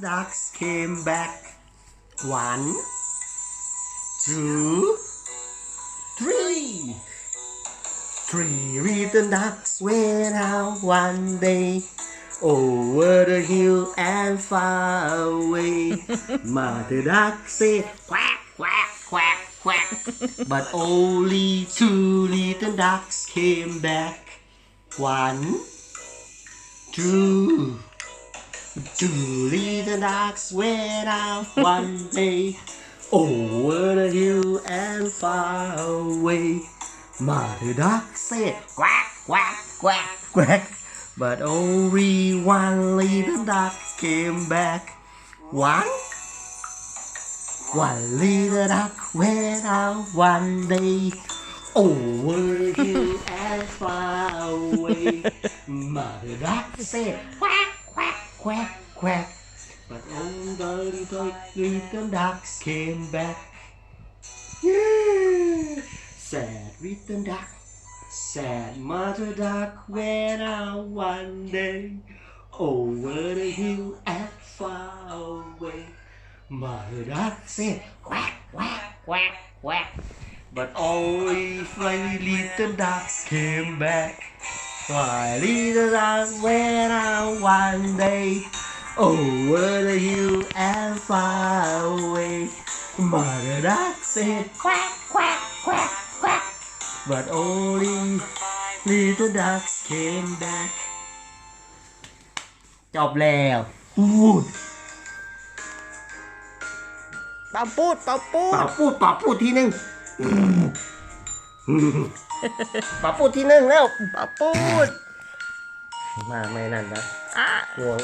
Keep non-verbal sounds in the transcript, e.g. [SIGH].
ducks came back. One, two, three. Three little ducks went out one day over the hill and far away. [LAUGHS] Mother duck said quack, quack, quack, quack. But only two little ducks came back. One, two. Two little ducks went out one day over the hill and far away. Mother duck said quack, quack, quack, quack. But only one little duck came back. One? One little duck went out one day over the hill and far away. Mother duck said quack, quack, quack. But only the little ducks came back. Yeah. Sad little duck, sad mother duck went out one day over the hill and far away. Mother duck said quack, quack, quack, quack. But only three little ducks came back. Five little ducks went out one day over the hill and far away. Mother duck said quack, quack, quack, quack. But only little ducks came back จบแล้วอู้เป่าปูดเป่าปูปาดพูดปาพูดทีหนึ่ง ปาพูดทีหนึ่งแล้วเป่าปูด มาไม่นั่นนะอะห่วง